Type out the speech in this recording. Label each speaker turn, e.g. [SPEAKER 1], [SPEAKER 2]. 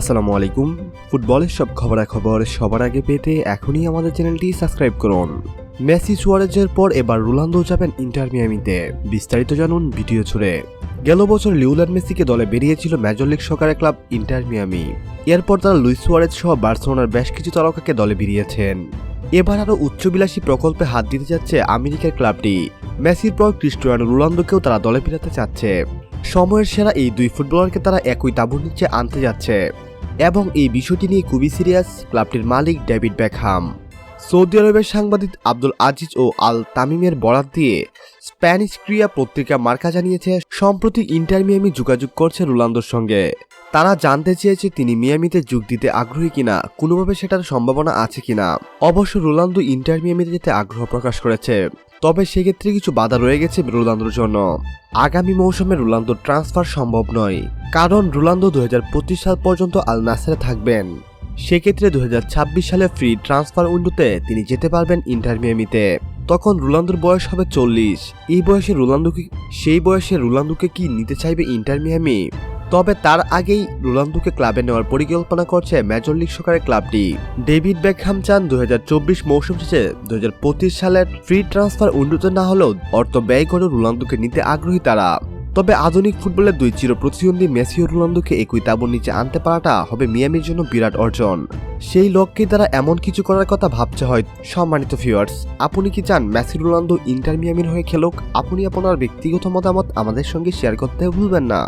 [SPEAKER 1] আসসালামু আলাইকুম। ফুটবলের সব খবরাখবর সবার আগে পেতে এখনই আমাদের চ্যানেলটি সাবস্ক্রাইব করুন। মেসি সুয়ারেজের পর এবার রোনালদো যাবেন ইন্টার মিয়ামিতে। বিস্তারিত জানুন ভিডিও ছুড়ে গেল বছর লিওলার মেসিকে দলে বেরিয়েছিল মেজর লিগ সকারের ক্লাব ইন্টার মিয়ামি। এরপর তারা লুইস সুয়ারেজ সহ বার্সেলোনার বেশ কিছু তারকাকে দলে বেরিয়েছেন। এবার আরও উচ্চবিলাসী প্রকল্পে হাত দিতে যাচ্ছে আমেরিকার ক্লাবটি। মেসির পর ক্রিস্টিয়ানো রোনালদোকেও তারা দলে ফেরাতে চাচ্ছে। সময়ের সেরা এই দুই ফুটবলারকে তারা একই তাঁবুর নিচে আনতে যাচ্ছে। এবং এই বিষয়টি নিয়ে খুবই সিরিয়াস ক্লাবটির মালিক ডেভিড বেকহাম। সৌদি আরবের সাংবাদিক আব্দুল আজিজ ও আল তামিমের বরাত দিয়ে স্প্যানিশ ক্রিয়া পত্রিকা মার্কা জানিয়েছে, সম্প্রতি ইন্টার মিয়ামি যোগাযোগ করছে রোনালদোর সঙ্গে। তারা জানতে চেয়েছে তিনি মিয়ামিতে যোগ দিতে আগ্রহী কিনা, কোনোভাবে সেটার সম্ভাবনা আছে কিনা। অবশ্য রোনালদো ইন্টার মিয়ামিতে যেতে আগ্রহ প্রকাশ করেছে। তবে সেক্ষেত্রে কিছু বাধা রয়ে গেছে রোনালদোর জন্য। আগামী মৌসুমে রোনালদোর ট্রান্সফার সম্ভব নয়, কারণ রোনালদো দু সাল পর্যন্ত আল নাসারে থাকবেন। সেক্ষেত্রে দু হাজার ছাব্বিশ সালে ফ্রি ট্রান্সফার উইন্ডোতে তিনি যেতে পারবেন ইন্টার মিয়ামিতে। তখন রোনালদোর বয়স হবে চল্লিশ। এই বয়সে রোনালদোকে সেই বয়সে রোনালদোকে কি নিতে চাইবে ইন্টার মিয়ামি? তবে তার আগেই রোনালদোকে ক্লাবে নেওয়ার পরিকল্পনা করছে মেজর লিগ সকারের ক্লাবটি। ডেভিড বেকহাম চান দুই হাজার চব্বিশ মৌসুম শেষে দুই হাজার পঁচিশ সালের ফ্রি ট্রান্সফার উন্নত না হলেও অর্থ ব্যয় করে রোনালদোকে নিতে আগ্রহী তারা। তবে আধুনিক ফুটবলের দুই চির প্রতিদ্বন্দ্বী মেসি ও রোনালদোকে একই তাবুর নিচে আনতে পারাটা হবে মিয়ামির জন্য বিরাট অর্জন। সেই লক্ষ্যে তারা এমন কিছু করার কথা ভাবছে হয় সম্মানিত ভিউয়ার্স আপনি কি চান মেসি, রোনালদো, ইন্টার মিয়ামির হয়ে খেলুক? আপনি আপনার ব্যক্তিগত মতামত আমাদের সঙ্গে শেয়ার করতে ভুলবেন না।